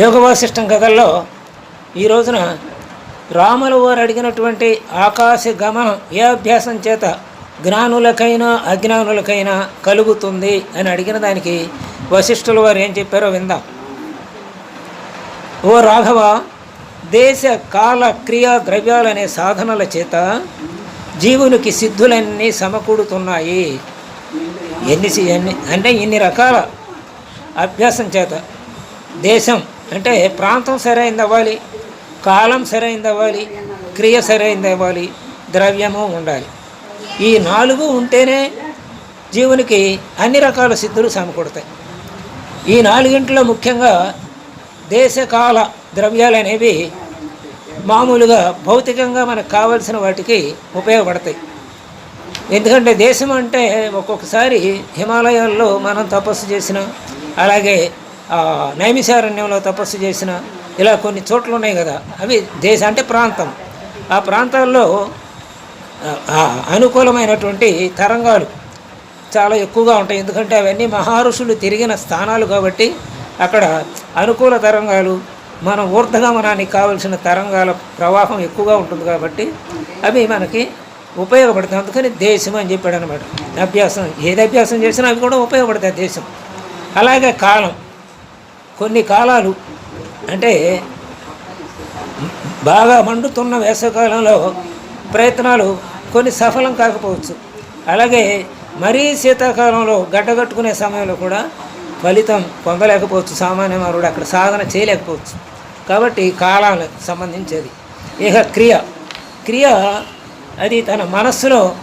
యోగ వాసిష్టం కథల్లో ఈ రోజున రాముల వారు అడిగినటువంటి ఆకాశ గమనం ఏ అభ్యాసం చేత జ్ఞానులకైనా అజ్ఞానులకైనా కలుగుతుంది అని అడిగిన దానికి వశిష్ఠుల వారు ఏం చెప్పారో విందాం. ఓ రాఘవ దేశ కాల క్రియా ద్రవ్యాలనే సాధనల చేత జీవునికి సిద్ధులన్నీ సమకూడుతున్నాయి. ఎన్ని ఎన్ని అంటే ఇన్ని రకాల అభ్యాసం చేత దేశం అంటే ప్రాంతం సరైనది అవ్వాలి కాలం సరైనది అవ్వాలి క్రియ సరైనది అవ్వాలి ద్రవ్యము ఉండాలి. ఈ నాలుగు ఉంటేనే జీవునికి అన్ని రకాల సిద్ధులు సమకూడతాయి ఈ నాలుగింటిలో ముఖ్యంగా దేశకాల ద్రవ్యాలు అనేవి మామూలుగా భౌతికంగా మనకు కావలసిన వాటికి ఉపయోగపడతాయి. ఎందుకంటే దేశం అంటే ఒక్కొక్కసారి హిమాలయాల్లో మనం తపస్సు చేసిన అలాగే ఆ, నైమిషారణ్యంలో తపస్సు చేసిన ఇలా కొన్ని చోట్లు ఉన్నాయి కదా అవి దేశం అంటే ప్రాంతం. ఆ ప్రాంతాల్లో అనుకూలమైనటువంటి తరంగాలు చాలా ఎక్కువగా ఉంటాయి. ఎందుకంటే అవన్నీ మహారుషులు తిరిగిన స్థానాలు కాబట్టి అక్కడ అనుకూల తరంగాలు మన ఊర్ధగమనానికి కావలసిన తరంగాల ప్రవాహం ఎక్కువగా ఉంటుంది కాబట్టి అవి మనకి ఉపయోగపడుతుంది అందుకని దేశం అని చెప్పాడు అనమాట అభ్యాసం ఏది అభ్యాసం చేసినా అవి కూడా ఉపయోగపడతాయి దేశం. అలాగే కాలం. కొన్ని కాలాలు అంటే బాగా మండుతున్న వేసవకాలంలో ప్రయత్నాలు కొన్ని సఫలం కాకపోవచ్చు. అలాగే మరీ శీతాకాలంలో గడ్డగట్టుకునే సమయంలో కూడా ఫలితం పొందలేకపోవచ్చు. సామాన్య మానవుడు అక్కడ సాధన చేయలేకపోవచ్చు. కాబట్టి కాలాలకు సంబంధించేది. ఇక క్రియ. క్రియ అది తన మనస్సులో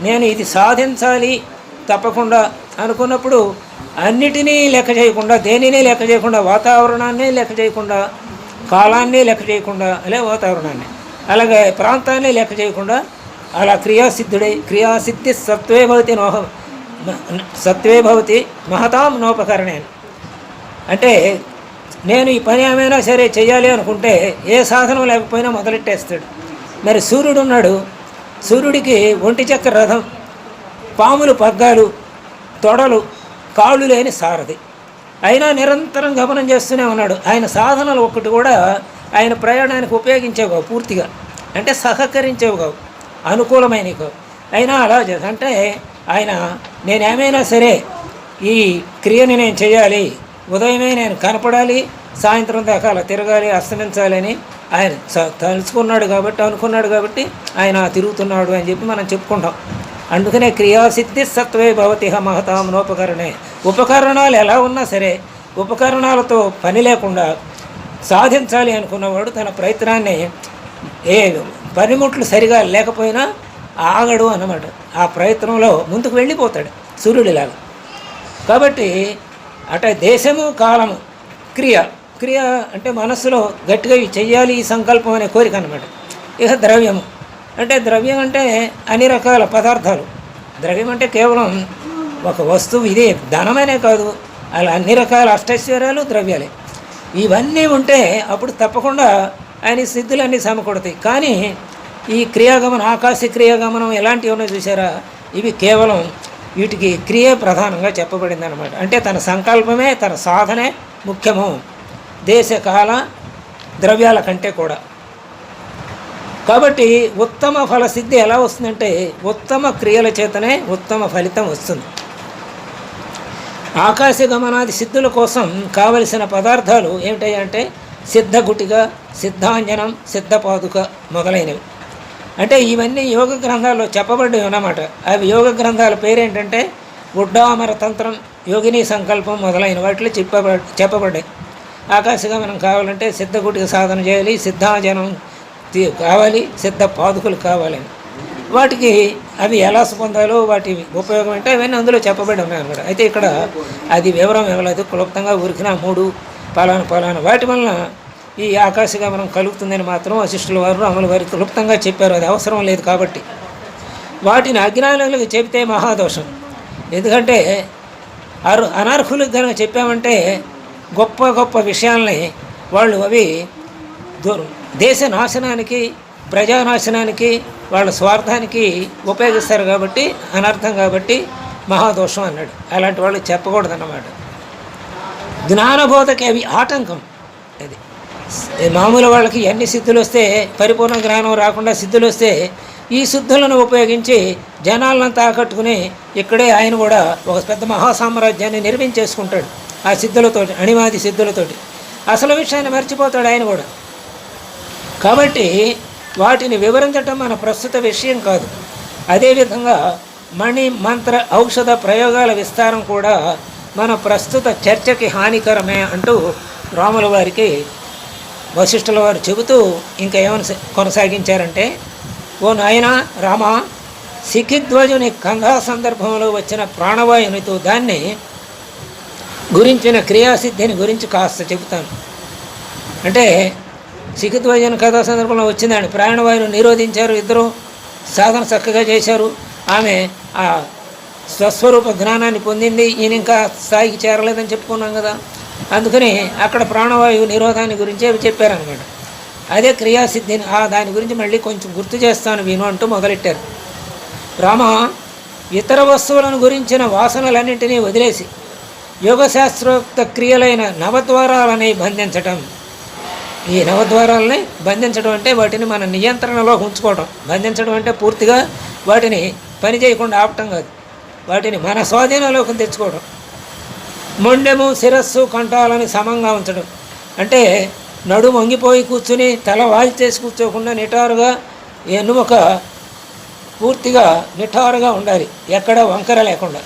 నేను ఇది సాధించాలి తప్పకుండా అనుకున్నప్పుడు అన్నిటినీ లెక్క చేయకుండా దేనినే లెక్క చేయకుండా వాతావరణాన్ని లెక్క చేయకుండా కాలాన్ని లెక్క చేయకుండా అలే వాతావరణాన్ని. అలాగే ప్రాంతాన్ని లెక్క చేయకుండా అలా క్రియాసిద్ధుడై క్రియాసిద్ధి సత్వే భవతి నోహ సత్వే భవతి మహతాం నోపకరణే. అంటే నేను ఈ పని ఏమైనా సరే చేయాలి అనుకుంటే ఏ సాధనం లేకపోయినా మొదలెట్టేస్తాడు. మరి సూర్యుడు ఉన్నాడు సూర్యుడికి ఒంటి చక్ర రథం పాములు పగ్గాలు తొడలు కాళ్ళు లేని సారథి అయినా నిరంతరం గమనం చేస్తూనే ఉన్నాడు. ఆయన సాధనలు ఒకటి కూడా ఆయన ప్రయాణానికి ఉపయోగించేవి కావు పూర్తిగా. అంటే సహకరించేవి కావు. అనుకూలమైనవి కావు. అయినా అలా అంటే ఆయన నేనేమైనా సరే ఈ క్రియని నేను చేయాలి ఉదయమే నేను కనపడాలి సాయంత్రం దాకా అలా తిరగాలి అస్తమించాలని ఆయన తలుచుకున్నాడు కాబట్టి అనుకున్నాడు కాబట్టి ఆయన తిరుగుతున్నాడు అని చెప్పి మనం చెప్పుకుంటాం. అందుకనే క్రియాసిద్ధి సత్వే భవతి మహతామనోపకరణే ఉపకరణాలు ఎలా ఉన్నా సరే ఉపకరణాలతో పని లేకుండా సాధించాలి అనుకున్నవాడు తన ప్రయత్నాన్ని ఏ పనిముట్లు సరిగా లేకపోయినా ఆగడు అన్నమాట. ఆ ప్రయత్నంలో ముందుకు వెళ్ళిపోతాడు సూర్యుడిలాగా. కాబట్టి అట దేశము కాలము క్రియ క్రియ అంటే మనస్సులో గట్టిగా చెయ్యాలి ఈ సంకల్పం అనే కోరిక అనమాట ఇక ద్రవ్యము. అంటే ద్రవ్యం అంటే అన్ని రకాల పదార్థాలు. ద్రవ్యం అంటే కేవలం ఒక వస్తువు ఇదే ధనమనే కాదు. అలా అన్ని రకాల అష్టైశ్వర్యాలు ద్రవ్యాలే. ఇవన్నీ ఉంటే అప్పుడు తప్పకుండా ఆయన సిద్ధులన్నీ సమకూడతాయి కానీ ఈ క్రియాగమనం ఆకాశ క్రియాగమనం ఎలాంటివి ఉన్నాయో చూసారా ఇవి కేవలం వీటికి క్రియే ప్రధానంగా చెప్పబడింది అనమాట అంటే తన సంకల్పమే తన సాధనే ముఖ్యము. దేశకాల ద్రవ్యాల కంటే కూడా. కాబట్టి ఉత్తమ ఫలసిద్ధి ఎలా వస్తుందంటే ఉత్తమ క్రియల చేతనే ఉత్తమ ఫలితం వస్తుంది. ఆకాశ గమనాది సిద్ధుల కోసం కావలసిన పదార్థాలు ఏమిటాయంటే సిద్ధగుటిక సిద్ధాంజనం సిద్ధపాదుక మొదలైనవి. అంటే ఇవన్నీ యోగ గ్రంథాల్లో చెప్పబడ్డవి అన్నమాట. అవి యోగ గ్రంథాల పేరేంటంటే ఉడ్డామర తంత్రం యోగిని సంకల్పం మొదలైన వాటిలో చెప్పబ చెప్పబడ్డాయి. ఆకాశగమనం కావాలంటే సిద్ధగుటిక సాధన చేయాలి సిద్ధాంజనం కావాలి సిద్ధ పాదుకలు కావాలని వాటికి అవి ఎలా పొందాలో వాటి ఉపయోగం అంటే అవన్నీ అందులో చెప్పబడి ఉన్నాయి అన్నమాట అయితే ఇక్కడ అది వివరం ఇవ్వలేదు. క్లుప్తంగా ఉరికిన మూడు పలానా పలానా. వాటి వలన ఈ ఆకాశగమనం కలుగుతుందని మాత్రం వశిష్ఠుల వారు అమలు వారి క్లుప్తంగా చెప్పారు. అది అవసరం లేదు కాబట్టి. వాటిని అజ్ఞానులకు చెబితే మహాదోషం. ఎందుకంటే అరు అనర్హులకు కనుక చెప్పామంటే గొప్ప గొప్ప విషయాల్ని వాళ్ళు అవి దూరం దేశ నాశనానికి ప్రజానాశనానికి వాళ్ళ స్వార్థానికి ఉపయోగిస్తారు కాబట్టి అనర్థం కాబట్టి మహాదోషం అన్నాడు. అలాంటి వాళ్ళు చెప్పకూడదన్నమాట. జ్ఞానబోధకి అవి ఆటంకం. అది మామూలు వాళ్ళకి ఎన్ని సిద్ధులు వస్తే పరిపూర్ణ జ్ఞానం రాకుండా సిద్ధులు వస్తే ఈ సిద్ధులను ఉపయోగించి జనాలను తాకట్టుకుని ఇక్కడే ఆయన కూడా ఒక పెద్ద మహాసామ్రాజ్యాన్ని నిర్మించేసుకుంటాడు. ఆ సిద్ధులతోటి అణిమాది సిద్ధులతోటి. అసలు విషయాన్ని మర్చిపోతాడు ఆయన కూడా. కాబట్టి వాటిని వివరించటం మన ప్రస్తుత విషయం కాదు. అదేవిధంగా మణి మంత్ర ఔషధ ప్రయోగాల విస్తారం కూడా మన ప్రస్తుత చర్చకి హానికరమే అంటూ రాముల వారికి వశిష్ఠుల వారు చెబుతూ ఇంకా ఏమని కొనసాగించారంటే ఓ నాయన రామ సిఖిధ్వజుని కంధా సందర్భంలో వచ్చిన ప్రాణవాయునితో దాన్ని గురించిన క్రియాసిద్ధిని గురించి కాస్త చెబుతాను. అంటే సిఖిధ్వజన కథా సందర్భంలో వచ్చిందండి. ప్రాణవాయువును నిరోధించారు ఇద్దరు. సాధన చక్కగా చేశారు. ఆమె ఆ స్వస్వరూప జ్ఞానాన్ని పొందింది. ఈయన ఇంకా స్థాయికి చేరలేదని చెప్పుకున్నాం కదా. అందుకని అక్కడ ప్రాణవాయువు నిరోధాన్ని గురించి అవి చెప్పారనమాట అదే క్రియాసిద్ధిని ఆ దాని గురించి మళ్ళీ కొంచెం గుర్తు చేస్తాను విను అంటూ మొదలెట్టారు. రామ ఇతర వస్తువులను గురించిన వాసనలన్నింటినీ వదిలేసి యోగశాస్త్రోక్త క్రియలైన నవద్వారాలని బంధించటం. ఈ నవద్వారాలని బంధించడం అంటే వాటిని మన నియంత్రణలో ఉంచుకోవడం బంధించడం అంటే పూర్తిగా వాటిని పని చేయకుండా ఆపటం కాదు. వాటిని మన స్వాధీనంలోకి తెచ్చుకోవడం మొండెము శిరస్సు కంఠాలని సమంగా ఉంచడం. అంటే నడు వంగిపోయి కూర్చుని తల వాల్చేసి కూర్చోకుండా నిటారుగా ఎన్నుముక పూర్తిగా నిఠారుగా ఉండాలి. ఎక్కడ వంకర లేకుండా.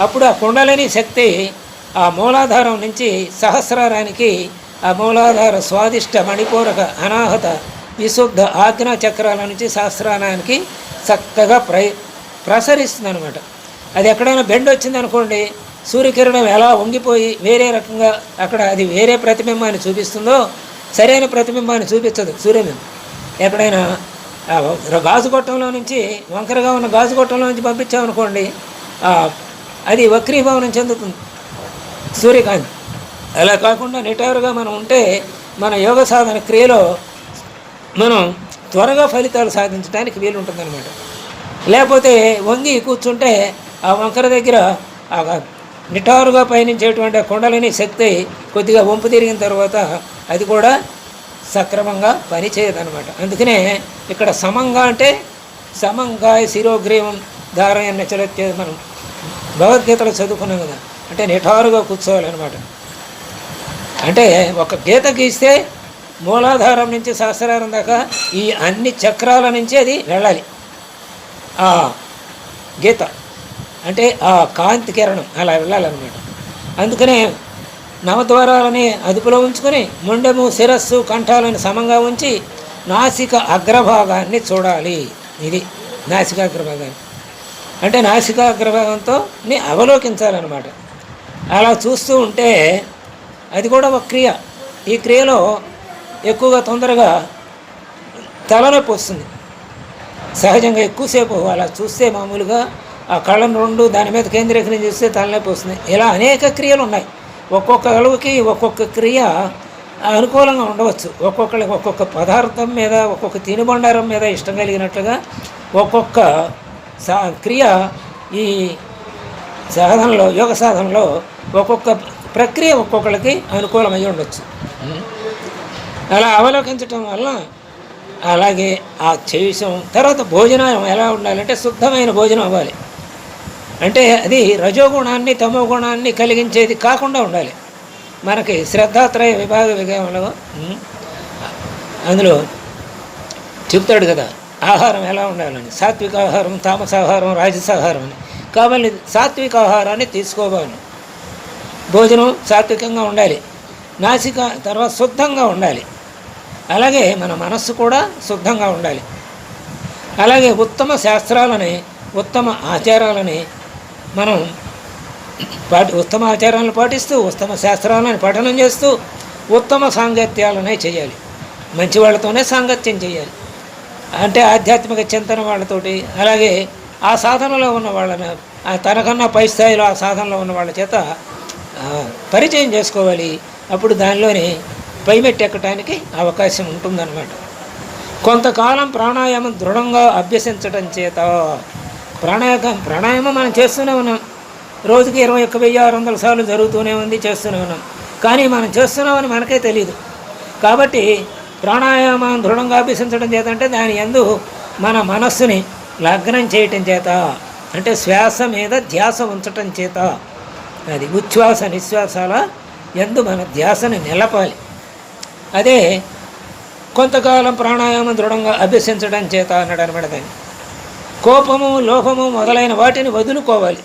అప్పుడు ఆ కుండలేని శక్తి ఆ మూలాధారం నుంచి సహస్రారానికి ఆ మూలాధార స్వాదిష్ట మణిపూరక అనాహత విశుద్ధ ఆజ్ఞా చక్రాల నుంచి శాస్త్రానానికి చక్కగా ప్ర ప్రసరిస్తుంది అనమాట అది ఎక్కడైనా బెండ్ వచ్చిందనుకోండి సూర్యకిరణం ఎలా వంగిపోయి వేరే రకంగా అక్కడ అది వేరే ప్రతిబింబాన్ని చూపిస్తుందో సరైన ప్రతిబింబాన్ని చూపించదు సూర్యబింబం ఎక్కడైనా గాజు గొట్టంలో నుంచి వంకరగా ఉన్న గాజు గొట్టంలో నుంచి పంపించామనుకోండి అది వక్రీభవనం చెందుతుంది. సూర్యకాంతి. అలా కాకుండా నిటారుగా మనం ఉంటే మన యోగ సాధన క్రియలో మనం త్వరగా ఫలితాలు సాధించడానికి వీలుంటుందన్నమాట. లేకపోతే వంగి కూర్చుంటే ఆ వంకర దగ్గర ఆ నిటారుగా పయనించేటువంటి కొండలని శక్తి కొద్దిగా వంపు తిరిగిన తర్వాత అది కూడా సక్రమంగా పనిచేయదనమాట అందుకనే ఇక్కడ సమంగా అంటే సమంగా శిరోగ్రీవం ధారణ చలచ్చే మనం భగవద్గీతలో చదువుకున్నాం కదా. అంటే నిఠారుగా కూర్చోవాలన్నమాట. అంటే ఒక గీత గీస్తే మూలాధారం నుంచి సహస్రారం దాకా ఈ అన్ని చక్రాల నుంచి అది వెళ్ళాలి. ఆ గీత అంటే ఆ కాంతి కిరణం అలా వెళ్ళాలన్నమాట. అందుకనే నవద్వారాలని అదుపులో ఉంచుకొని ముండెము శిరస్సు కంఠాలను సమంగా ఉంచి నాసిక అగ్రభాగాన్ని చూడాలి. ఇది నాసిక అగ్రభాగాన్ని అంటే నాసిక అగ్రభాగంతో అవలోకించాలన్నమాట. అలా చూస్తూ ఉంటే అది కూడా ఒక క్రియ. ఈ క్రియలో ఎక్కువగా తొందరగా తలనొప్పి వస్తుంది. సహజంగా ఎక్కువసేపు అలా చూస్తే మామూలుగా ఆ కళ్ళను రెండు దాని మీద కేంద్రీకరణ చేస్తే తలనొప్పి వస్తుంది. ఇలా అనేక క్రియలు ఉన్నాయి. ఒక్కొక్క అలుగుకి ఒక్కొక్క క్రియ అనుకూలంగా ఉండవచ్చు. ఒక్కొక్కరికి ఒక్కొక్క పదార్థం మీద ఒక్కొక్క తినుబండారం మీద ఇష్టం కలిగినట్లుగా ఒక్కొక్క సా క్రియ ఈ సాధనలో యోగ సాధనలో ఒక్కొక్క ప్రక్రియ ఒక్కొక్కరికి అనుకూలమై ఉండొచ్చు. అలా అవలోకించటం వల్ల అలాగే ఆ చేసం తర్వాత భోజనం ఎలా ఉండాలంటే శుద్ధమైన భోజనం అవ్వాలి. అంటే అది రజోగుణాన్ని తమో గుణాన్ని కలిగించేది కాకుండా ఉండాలి. మనకి శ్రద్ధాత్రయ విభాగ విభాగంలో అందులో చెప్తాడు కదా ఆహారం ఎలా ఉండాలని? సాత్విక ఆహారం తామస ఆహారం రాజసాహారం అని. కాబట్టి సాత్విక ఆహారాన్ని తీసుకోవాలి. భోజనం సాత్వికంగా ఉండాలి. నాసిక తర్వాత శుద్ధంగా ఉండాలి. అలాగే మన మనస్సు కూడా శుద్ధంగా ఉండాలి. అలాగే ఉత్తమ శాస్త్రాలని ఉత్తమ ఆచారాలని మనం పాటి ఉత్తమ ఆచారాలను పాటిస్తూ ఉత్తమ శాస్త్రాలను పఠనం చేస్తూ ఉత్తమ సాంగత్యాలనే చేయాలి. మంచి వాళ్ళతోనే సాంగత్యం చేయాలి. అంటే ఆధ్యాత్మిక చింతన వాళ్ళతోటి అలాగే ఆ సాధనలో ఉన్న వాళ్ళని తనకన్నా పై స్థాయిలో ఆ సాధనలో ఉన్న వాళ్ళ చేత పరిచయం చేసుకోవాలి. అప్పుడు దానిలోని పైమెట్టి ఎక్కటానికి అవకాశం ఉంటుందన్నమాట. కొంతకాలం ప్రాణాయామం దృఢంగా అభ్యసించడం చేత ప్రాణాయామం ప్రాణాయామం మనం చేస్తూనే ఉన్నాం. రోజుకి ఇరవై ఒక్క వెయ్యి ఆరు వందల సార్లు జరుగుతూనే ఉంది చేస్తూనే ఉన్నాం. కానీ మనం చేస్తున్నామని మనకే తెలియదు కాబట్టి ప్రాణాయామం దృఢంగా అభ్యసించడం చేత అంటే దాని ఎందు మన మనస్సుని లగ్నం చేయటం చేత అంటే శ్వాస మీద ధ్యాస ఉంచటం చేత అది ఉచ్ఛ్వాస నిశ్వాసాల ఎందు మన ధ్యాసను నిలపాలి. అదే కొంతకాలం ప్రాణాయామం దృఢంగా అభ్యసించడం చేత అన్నాడు అనమాట దాన్ని. కోపము లోభము మొదలైన వాటిని వదులుకోవాలి.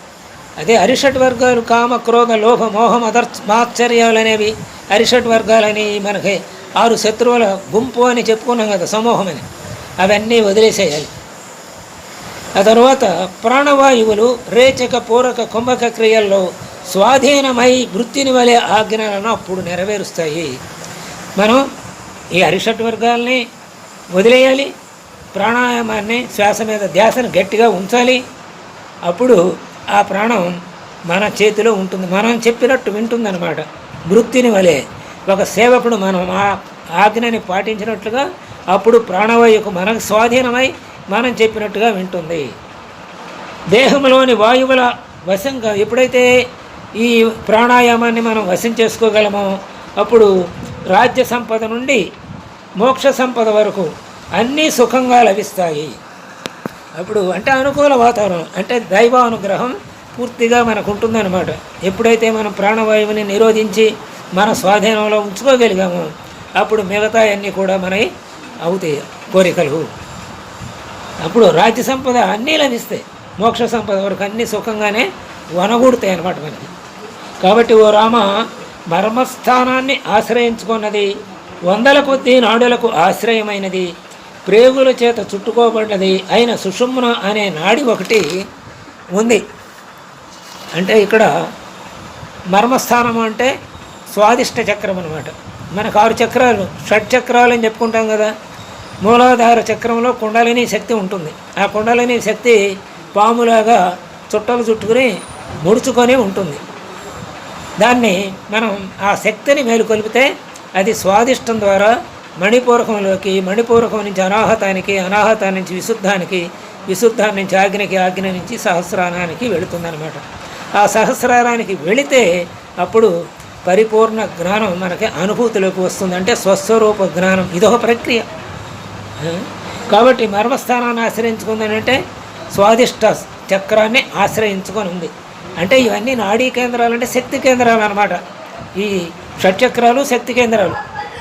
అదే అరిషట్ వర్గాలు కామ క్రోధ లోభ మోహం అదర్ మాశ్చర్యాలు అనేవి అరిషట్ వర్గాలని మనకి ఆరు శత్రువుల గుంపు అని చెప్పుకున్నాం కదా సమూహమని అవన్నీ వదిలేసేయాలి. ఆ తర్వాత ప్రాణవాయువులు రేచక పూరక కుంభక క్రియల్లో స్వాధీనమై వృత్తిని వలె ఆజ్ఞలను అప్పుడు నెరవేరుస్తాయి. మనం ఈ అరిషట్ వర్గాల్ని వదిలేయాలి ప్రాణాయామాన్ని శ్వాస మీద ధ్యాసను గట్టిగా ఉంచాలి. అప్పుడు ఆ ప్రాణం మన చేతిలో ఉంటుంది. మనం చెప్పినట్టు వింటుందన్నమాట. వృత్తిని వలె ఒక సేవకుడు మనం ఆ ఆజ్ఞని పాటించినట్లుగా అప్పుడు ప్రాణవాయువుకు మనకు స్వాధీనమై మనం చెప్పినట్టుగా వింటుంది. దేహంలోని వాయువుల వశంగా ఎప్పుడైతే ఈ ప్రాణాయామాన్ని మనం వశం చేసుకోగలమో? అప్పుడు రాజ్య సంపద నుండి మోక్ష సంపద వరకు అన్నీ సుఖంగా లభిస్తాయి. అప్పుడు అంటే అనుకూల వాతావరణం అంటే దైవ అనుగ్రహం పూర్తిగా మనకు ఉంటుందన్నమాట ఎప్పుడైతే మనం ప్రాణవాయువుని నిరోధించి మన స్వాధీనంలో ఉంచుకోగలిగామో అప్పుడు మిగతా అన్నీ కూడా మనవి అవుతాయి కోరికలు. అప్పుడు రాజ్య సంపద అన్నీ లభిస్తాయి. మోక్ష సంపద వరకు అన్నీ సుఖంగానే వనగూడుతాయి అన్నమాట మనకి. కాబట్టి ఓ రామ మర్మస్థానాన్ని ఆశ్రయించుకున్నది వందల కొద్ది నాడులకు ఆశ్రయమైనది. ప్రేగుల చేత చుట్టుకోబడినది అయిన సుషుమ్న అనే నాడి ఒకటి ఉంది. అంటే ఇక్కడ మర్మస్థానం అంటే స్వాదిష్ట చక్రం అనమాట మనకు ఆరు చక్రాలు షట్ చక్రాలు అని చెప్పుకుంటాం కదా. మూలాధార చక్రంలో కుండలిని శక్తి ఉంటుంది. ఆ కుండలిని శక్తి పాములాగా చుట్టలు చుట్టుకుని ముడుచుకొని ఉంటుంది. దాన్ని మనం ఆ శక్తిని మేలుకొలిపితే అది స్వాదిష్టం ద్వారా మణిపూరకంలోకి మణిపూరకం నుంచి అనాహతానికి అనాహతాన్ని నుంచి విశుద్ధానికి విశుద్ధాన్ని నుంచి ఆజ్ఞకి ఆజ్ఞ నుంచి సహస్రానానికి వెళుతుందనమాట ఆ సహస్రారానికి వెళితే అప్పుడు పరిపూర్ణ జ్ఞానం మనకి అనుభూతిలోకి వస్తుంది. అంటే స్వస్వరూప జ్ఞానం. ఇదొక ప్రక్రియ. కాబట్టి మర్మస్థానాన్ని ఆశ్రయించుకుందని అంటే స్వాదిష్ట చక్రాన్ని ఆశ్రయించుకొని ఉంది. అంటే ఇవన్నీ నాడీ కేంద్రాలు అంటే శక్తి కేంద్రాలు అనమాట ఈ షట్చక్రాలు శక్తి కేంద్రాలు.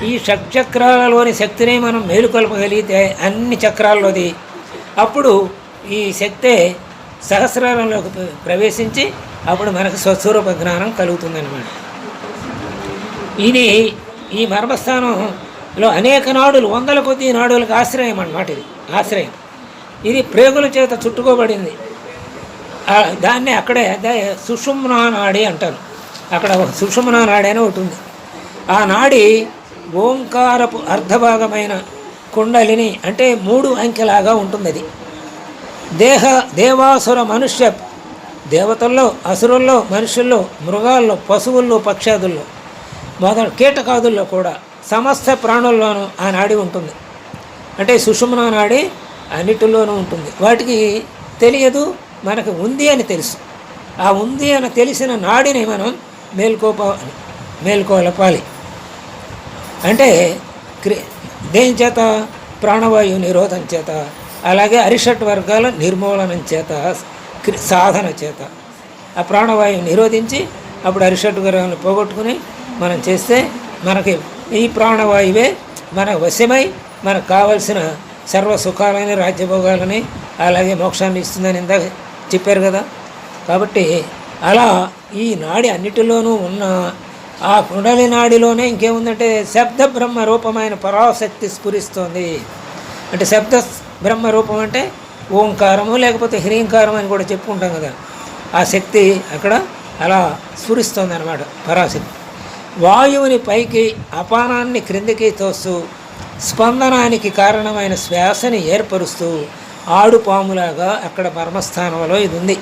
ఈ షట్చక్రాలలోని శక్తిని మనం మేలుకొల్పగలిగితే అన్ని చక్రాల్లోది. అప్పుడు ఈ శక్తే సహస్రారంలోకి ప్రవేశించి అప్పుడు మనకు స్వస్వరూప జ్ఞానం కలుగుతుందన్నమాట. ఇది ఈ మర్మస్థానంలో అనేక నాడులు వందల కొద్ది నాడులకు ఆశ్రయం అన్నమాట ఇది ఆశ్రయం. ఇది ప్రేగుల చేత చుట్టుకోబడింది. దాన్ని అక్కడే అదే సుషుమ్నా నాడి అంటారు. అక్కడ ఒక సుషుమ్నా నాడి అని ఒకటి ఉంది. ఆ నాడి ఓంకారపు అర్ధభాగమైన కుండలిని అంటే మూడు అంకెలాగా ఉంటుంది అది దేహ దేవాసుర మనుష్య దేవతల్లో అసురుల్లో మనుషుల్లో మృగాల్లో పశువుల్లో పక్షాదుల్లో మొదలు కీటకాదుల్లో కూడా సమస్త ప్రాణుల్లోనూ ఆ నాడి ఉంటుంది. అంటే సుషుమ్న నాడి అన్నిటిలోనూ ఉంటుంది. వాటికి తెలియదు మనకు ఉంది అని తెలుసు. ఆ ఉంది అని తెలిసిన నాడిని మనం మేల్కోప మేల్కోలపాలి. అంటే క్రి దేని చేత? ప్రాణవాయు నిరోధం చేత. అలాగే అరిషట్ వర్గాల నిర్మూలనం చేత. క్రి- సాధన చేత. ఆ ప్రాణవాయువు నిరోధించి అప్పుడు అరిషట్ వర్గాలను పోగొట్టుకుని మనం చేస్తే మనకి ఈ ప్రాణవాయువే మన వశమై మనకు కావలసిన సర్వ సుఖాలని రాజ్యభోగాలని అలాగే మోక్షాన్ని ఇస్తుందని ఇందాక చెప్పారు కదా. కాబట్టి అలా ఈ నాడి అన్నిటిలోనూ ఉన్న ఆ కుండలి నాడిలోనే ఇంకేముందంటే శబ్ద బ్రహ్మ రూపమైన పరాశక్తి స్ఫురిస్తుంది. అంటే శబ్ద బ్రహ్మ రూపం అంటే ఓంకారము లేకపోతే హ్రీంకారం అని కూడా చెప్పుకుంటాం కదా. ఆ శక్తి అక్కడ అలా స్ఫురిస్తుంది అనమాట పరాశక్తి. వాయువుని పైకి అపానాన్ని క్రిందికి తోస్తూ స్పందనానికి కారణమైన శ్వాసని ఏర్పరుస్తూ ఆడుపాములాగా అక్కడ మర్మస్థానంలో ఇది ఉంది.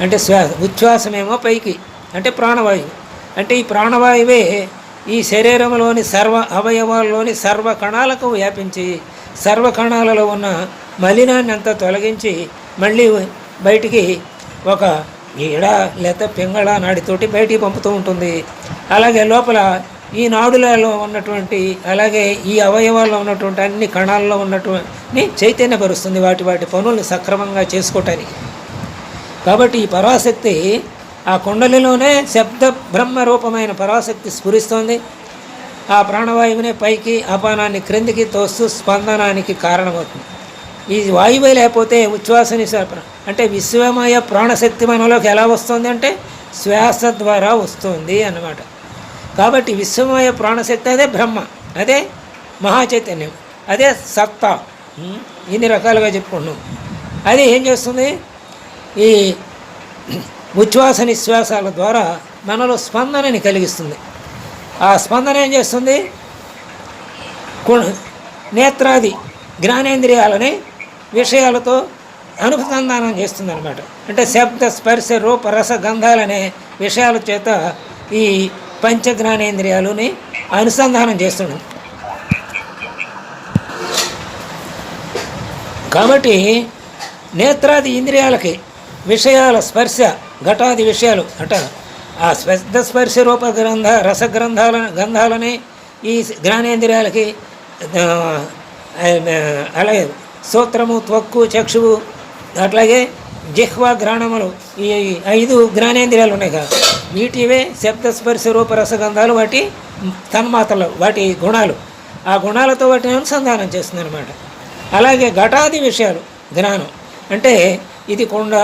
అంటే శ్వాస ఉచ్ఛ్వాసమేమో పైకి అంటే ప్రాణవాయువు. అంటే ఈ ప్రాణవాయువే ఈ శరీరంలోని సర్వ అవయవాల్లోని సర్వ కణాలకు వ్యాపించి సర్వ కణాలలో ఉన్న మలినాన్ని అంతా తొలగించి మళ్ళీ బయటికి ఒక ఈడ లేత పింగళ నాడితోటి బయటికి పంపుతూ ఉంటుంది. అలాగే లోపల ఈ నాడులలో ఉన్నటువంటి అలాగే ఈ అవయవాల్లో ఉన్నటువంటి అన్ని కణాల్లో ఉన్నటువంటి చైతన్యపరుస్తుంది వాటి వాటి పనులను సక్రమంగా చేసుకోవటానికి కాబట్టి ఈ పరాశక్తి ఆ కుండలిలోనే శబ్ద బ్రహ్మ రూపమైన పరాశక్తి స్ఫురిస్తోంది. ఆ ప్రాణవాయువునే పైకి అపానాన్ని క్రిందికి తోస్తూ స్పందనానికి కారణమవుతుంది. ఈ వాయువే లేకపోతే ఉచ్ఛ్వాస నిశ్వాస అంటే విశ్వమయ ప్రాణశక్తి మనలోకి ఎలా వస్తుంది అంటే శ్వాస ద్వారా వస్తుంది అన్నమాట. కాబట్టి విశ్వమయ ప్రాణశక్తి అదే బ్రహ్మ అదే మహాచైతన్యం అదే సత్తా. ఇన్ని రకాలుగా చెప్పుకున్నాం అది ఏం చేస్తుంది? ఈ ఉచ్ఛ్వాస నిశ్వాసాల ద్వారా మనలో స్పందనని కలిగిస్తుంది. ఆ స్పందన ఏం చేస్తుంది? నేత్రాది జ్ఞానేంద్రియాలని విషయాలతో అనుసంధానం చేస్తుంది అనమాట అంటే శబ్ద స్పర్శ రూప రస గంధాలనే విషయాల చేత ఈ పంచ జ్ఞానేంద్రియాలని అనుసంధానం చేస్తుంది కాబట్టి నేత్రాది ఇంద్రియాలకి విషయాల స్పర్శ ఘటాది విషయాలు అట ఆ స్పర్శ స్పర్శ రూప గ్రంథ రస గ్రంథాల గంధాలని ఈ జ్ఞానేంద్రియాలకి అలాగే సూత్రము త్వక్కు చక్షువు అట్లాగే జిహ్వ గ్రాణములు ఈ ఐదు జ్ఞానేంద్రియాలు ఉన్నాయి కదా. వీటివే శబ్ద స్పర్శ రూప రసగంధాలు వాటి తన్మాతలు వాటి గుణాలు. ఆ గుణాలతో వాటిని అనుసంధానం చేస్తుంది అనమాట అలాగే ఘటాది విషయాలు జ్ఞానం. అంటే ఇది కొండ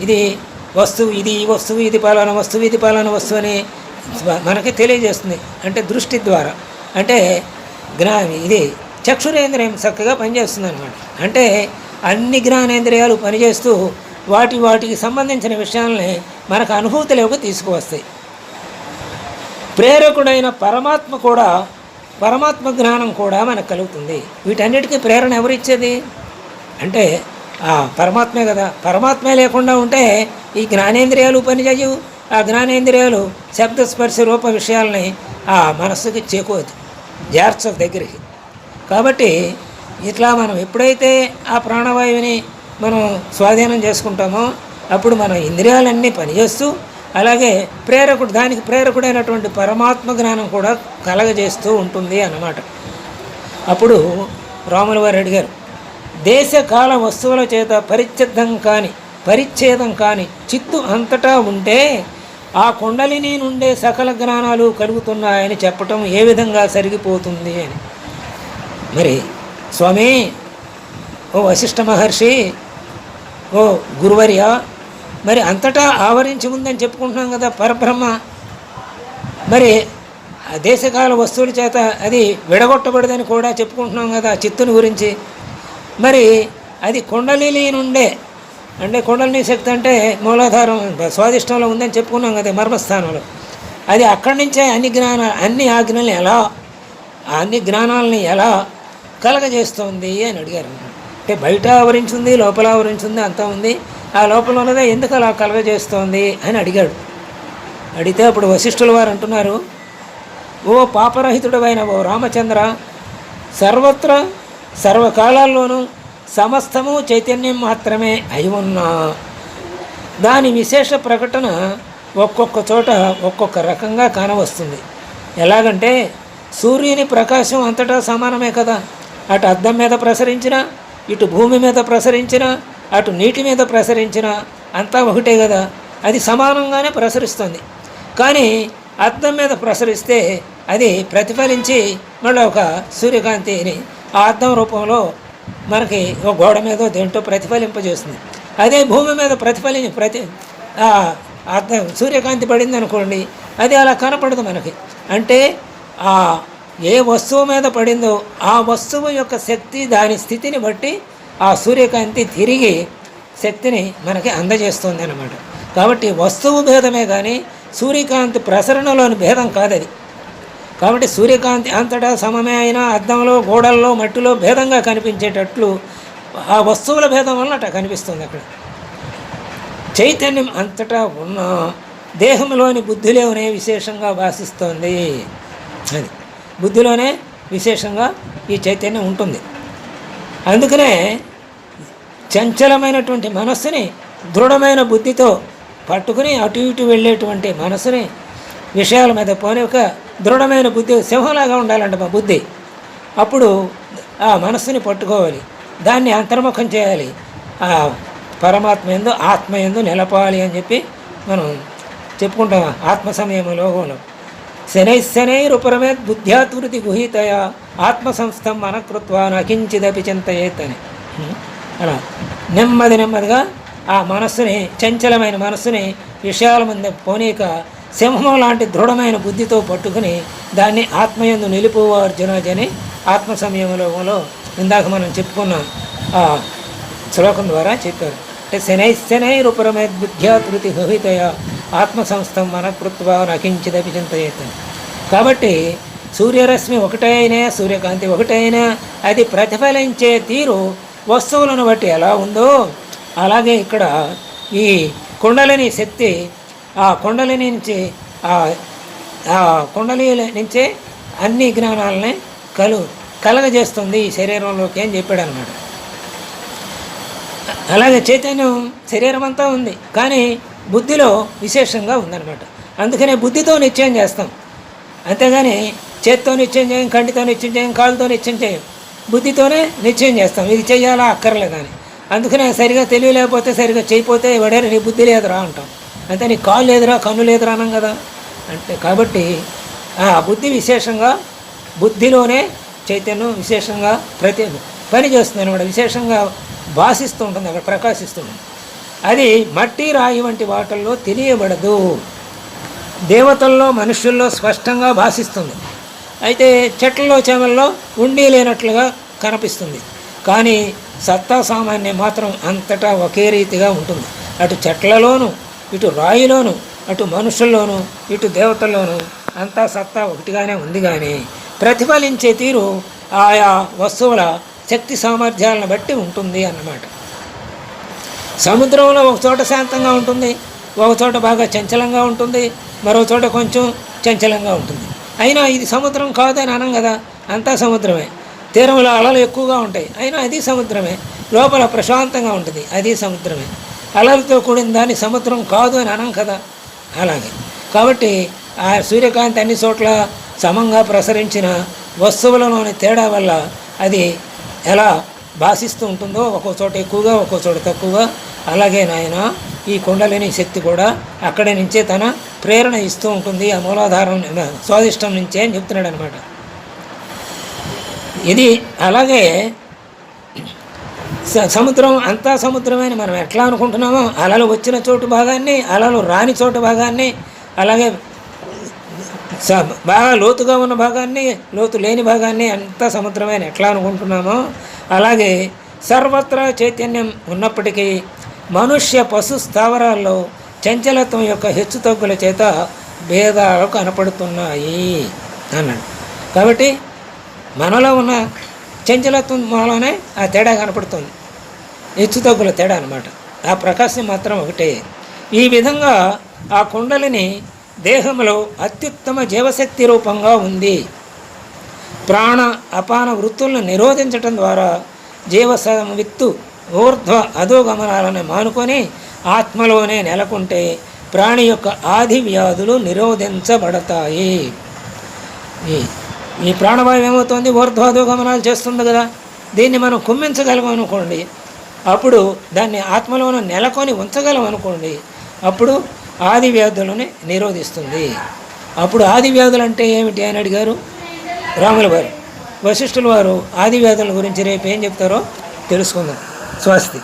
ఇది వస్తువు ఇది ఈ వస్తువు ఇది పాలన వస్తువు ఇది పాలన వస్తువు అని మనకి తెలియజేస్తుంది. అంటే దృష్టి ద్వారా. అంటే జ్ఞా ఇది చక్షురేంద్రియం చక్కగా పనిచేస్తుంది అనమాట అంటే అన్ని జ్ఞానేంద్రియాలు పనిచేస్తూ వాటి వాటికి సంబంధించిన విషయాల్ని మనకు అనుభూతిలోకి తీసుకువస్తాయి. ప్రేరకుడైన పరమాత్మ కూడా పరమాత్మ జ్ఞానం కూడా మనకు కలుగుతుంది. వీటన్నిటికీ ప్రేరణ ఎవరిచ్చేది? అంటే ఆ పరమాత్మే కదా. పరమాత్మే లేకుండా ఉంటే ఈ జ్ఞానేంద్రియాలు పనిచేయవు ఆ జ్ఞానేంద్రియాలు శబ్ద స్పర్శ రూప విషయాల్ని ఆ మనస్సుకి చేకూరదు. జార్చ దగ్గరికి. కాబట్టి ఇట్లా మనం ఎప్పుడైతే ఆ ప్రాణవాయువుని మనం స్వాధీనం చేసుకుంటామో అప్పుడు మన ఇంద్రియాలన్నీ పనిచేస్తూ అలాగే ప్రేరకుడు దానికి ప్రేరకుడైనటువంటి పరమాత్మ జ్ఞానం కూడా కలగజేస్తూ ఉంటుంది అన్నమాట. అప్పుడు రాముల వారు అడిగారు దేశకాల వస్తువుల చేత పరిచ్ఛిద్దం కాని పరిచ్ఛేదం కాని చిత్తు అంతటా ఉంటే ఆ కుండలిని నుండే సకల జ్ఞానాలు కలుగుతున్నాయని చెప్పటం ఏ విధంగా సరిగిపోతుంది? అని. మరి స్వామి ఓ వశిష్ఠ మహర్షి ఓ గురువర్య మరి అంతటా ఆవరించి ఉందని చెప్పుకుంటున్నాం కదా పరబ్రహ్మ. మరి దేశకాల వస్తువుల చేత అది విడగొట్టబడదని కూడా చెప్పుకుంటున్నాం కదా చిత్తుని గురించి. మరి అది కుండలిని నుండే అంటే కుండలిని శక్తి అంటే మూలాధారం స్వాదిష్టంలో ఉందని చెప్పుకున్నాం కదా మర్మస్థానంలో. అది అక్కడి నుంచే అన్ని జ్ఞాన అన్ని ఆజ్ఞల్ని ఎలా అన్ని జ్ఞానాలని ఎలా కలగజేస్తోంది అని అడిగారు. అంటే బయట ఆవరించింది లోపల ఆవరించింది అంతా ఉంది. ఆ లోపల ఉన్నదే ఎందుకు అలా కలగజేస్తోంది అని అడిగాడు. అడిగితే అప్పుడు వశిష్ఠుల వారు అంటున్నారు ఓ పాపరహితుడమైన ఓ రామచంద్ర సర్వత్ర సర్వకాలాల్లోనూ సమస్తము చైతన్యం మాత్రమే అయి ఉన్నా. దాని విశేష ప్రకటన ఒక్కొక్క చోట ఒక్కొక్క రకంగా కానవస్తుంది. ఎలాగంటే సూర్యుని ప్రకాశం అంతటా సమానమే కదా. అటు అద్దం మీద ప్రసరించిన ఇటు భూమి మీద ప్రసరించిన అటు నీటి మీద ప్రసరించిన అంతా ఒకటే కదా. అది సమానంగానే ప్రసరిస్తుంది. కానీ అద్దం మీద ప్రసరిస్తే అది ప్రతిఫలించి మళ్ళీ ఒక సూర్యకాంతిని ఆ అద్దం రూపంలో మనకి ఒక గోడ మీద దేంటో ప్రతిఫలింపజేస్తుంది. అదే భూమి మీద ప్రతిఫలి ప్రతి అర్థం అద్దం సూర్యకాంతి పడింది అనుకోండి అది అలా కనపడదు మనకి. అంటే ఆ ఏ వస్తువు మీద పడిందో ఆ వస్తువు యొక్క శక్తి దాని స్థితిని బట్టి ఆ సూర్యకాంతి తిరిగి శక్తిని మనకి అందజేస్తుంది అనమాట కాబట్టి వస్తువు భేదమే కానీ సూర్యకాంతి ప్రసరణలోని భేదం కాదది. కాబట్టి సూర్యకాంతి అంతటా సమమే అయినా అద్దంలో గోడల్లో మట్టిలో భేదంగా కనిపించేటట్లు ఆ వస్తువుల భేదం వల్ల అట్లా కనిపిస్తుంది అక్కడ. చైతన్యం అంతటా ఉన్న దేహంలోని బుద్ధిలోనే విశేషంగా భాషిస్తోంది అది. బుద్ధిలోనే విశేషంగా ఈ చైతన్యం ఉంటుంది. అందుకనే చంచలమైనటువంటి మనస్సుని దృఢమైన బుద్ధితో పట్టుకుని అటు ఇటు వెళ్ళేటువంటి మనసుని విషయాల మీద పోనీ ఒక దృఢమైన బుద్ధి సింహంలాగా ఉండాలంట మా బుద్ధి. అప్పుడు ఆ మనస్సుని పట్టుకోవాలి. దాన్ని అంతర్ముఖం చేయాలి. ఆ పరమాత్మ ఎందు ఆత్మ ఎందు నిలపాలి అని చెప్పి మనం చెప్పుకుంటాం ఆత్మ సమయంలో శనై శనైరుపరమేత్ బుద్ధ్యాత్వృతి గుహితయ. ఆత్మ సంస్థం మనకృత్వా నకించిదపి చింతయేత్ అని అలా. నెమ్మది నెమ్మదిగా ఆ మనస్సుని చంచలమైన మనస్సుని విషయాల ముందు పోనీక సింహం లాంటి దృఢమైన బుద్ధితో పట్టుకుని దాన్ని ఆత్మయందు నిలుపు అర్జునాజని ఆత్మ సంయమలో ఇందాక మనం చెప్పుకున్నాం ఆ శ్లోకం ద్వారా చెప్పారు. అంటే శనై శనైరుపరమే బుద్ధ్యాతృతి భవితయ గుహితయ. ఆత్మసంస్థం మన కృత్వా నకించిదపి చింతయేత్. కాబట్టి సూర్యరశ్మి ఒకటైనా సూర్యకాంతి ఒకటైనా అది ప్రతిఫలించే తీరు వస్తువులను బట్టి ఎలా ఉందో అలాగే ఇక్కడ ఈ కుండలిని శక్తి ఆ కుండలిని నుంచి ఆ ఆ కుండలి నుంచే అన్ని జ్ఞానాలని కలు కలగజేస్తుంది ఈ శరీరంలోకి అని చెప్పాడు అనమాట అలాగే చైతన్యం శరీరం అంతా ఉంది. కానీ బుద్ధిలో విశేషంగా ఉందన్నమాట. అందుకనే బుద్ధితో నిశ్చయం చేస్తాం. అంతేగాని చేత్తో నిశ్చయం చేయం కంటితో నిశ్చయం చేయం కాళ్ళతో నిశ్చయం చేయం బుద్ధితోనే నిశ్చయం చేస్తాం. ఇది చేయాలా అక్కర్లేదని అందుకనే సరిగా తెలియలేకపోతే సరిగా చేయపోతే వడేరు నీ బుద్ధి లేదురా అంటాం. అంతే నీ కాళ్ళు లేదురా కన్ను లేదురా అనం కదా. అంటే కాబట్టి ఆ బుద్ధి విశేషంగా బుద్ధిలోనే చైతన్యం విశేషంగా ప్రతి పని చేస్తుంది అనమాట విశేషంగా భాషిస్తూ ఉంటుంది అక్కడ ప్రకాశిస్తుంది అది మట్టి రాయి వంటి వాటల్లో తెలియబడదు. దేవతల్లో మనుషుల్లో స్పష్టంగా భాషిస్తుంది. అయితే చెట్లలో చేమల్లో ఉండి లేనట్లుగా కనిపిస్తుంది. కానీ సత్తా సామాన్యం మాత్రం అంతటా ఒకే రీతిగా ఉంటుంది. అటు చెట్లలోనూ ఇటు రాయిలోను అటు మనుషుల్లోను ఇటు దేవతల్లోనూ అంతా సత్తా ఒకటిగానే ఉంది కానీ ప్రతిఫలించే తీరు ఆయా వస్తువుల శక్తి సామర్థ్యాలను బట్టి ఉంటుంది అన్నమాట. సముద్రంలో ఒక చోట శాంతంగా ఉంటుంది ఒక చోట బాగా చంచలంగా ఉంటుంది మరో చోట కొంచెం చంచలంగా ఉంటుంది. అయినా ఇది సముద్రం కాదని అనం కదా అంతా సముద్రమే. తీరంలో అలలు ఎక్కువగా ఉంటాయి. అయినా అది సముద్రమే. లోపల ప్రశాంతంగా ఉంటుంది. అది సముద్రమే. అలలతో కూడిన దాన్ని సముద్రం కాదు అని అనం కదా. అలాగే. కాబట్టి ఆ సూర్యకాంతి అన్ని చోట్ల సమంగా ప్రసరించిన వస్తువులలోని తేడా వల్ల అది ఎలా భాషిస్తూ ఉంటుందో ఒక్కో చోట ఎక్కువగా ఒక్కో చోట తక్కువగా. అలాగే నాయన ఈ కుండలిని శక్తి కూడా అక్కడి నుంచే తన ప్రేరణ ఇస్తూ ఉంటుంది ఆ మూలాధారం స్వాదిష్టం నుంచే అని చెప్తున్నాడు అనమాట ఇది అలాగే స- సముద్రం అంతా సముద్రమే అని మనం ఎట్లా అనుకుంటున్నామో అలలు వచ్చిన చోటు భాగాన్ని అలలు రాని చోటు భాగాన్ని అలాగే స- బాగా లోతుగా ఉన్న భాగాన్ని లోతు లేని భాగాన్ని అంతా సముద్రమైన. ఎట్లా అనుకుంటున్నామో? అలాగే సర్వత్రా చైతన్యం ఉన్నప్పటికీ మనుష్య పశు స్థావరాల్లో చంచలత్వం యొక్క హెచ్చుతగ్గుల చేత భేదాలు కనపడుతున్నాయి అన్నాడు. కాబట్టి మనలో ఉన్న చంచలత్వం మనలోనే ఆ తేడా కనపడుతుంది. హెచ్చుతగ్గుల తేడా అనమాట ఆ ప్రకాశం మాత్రం ఒకటే. ఈ విధంగా ఆ కుండలిని దేహంలో అత్యుత్తమ జీవశక్తి రూపంగా ఉంది. ప్రాణ అపాన వృత్తులను నిరోధించటం ద్వారా జీవసం విత్తు ఊర్ధ్వ అధోగమనాలను మానుకొని ఆత్మలోనే నెలకొంటే ప్రాణి యొక్క ఆది వ్యాధులు నిరోధించబడతాయి. ఈ ప్రాణవాయువు ఏమవుతుంది? ఊర్ధ్వాధోగమనాలు చేస్తుంది కదా. దీన్ని మనం కుమ్మించగలం అనుకోండి. అప్పుడు దాన్ని ఆత్మలోన నెలకొని ఉంచగలం అనుకోండి. అప్పుడు ఆది వ్యాధులని నిరోధిస్తుంది. అప్పుడు ఆది వ్యాధులు అంటే ఏమిటి అని అడిగారు? రాముల వారు. వశిష్ఠుల వారు ఆది వ్యాధుల గురించి రేపు ఏం చెప్తారో తెలుసుకుందాం. స్వస్తి.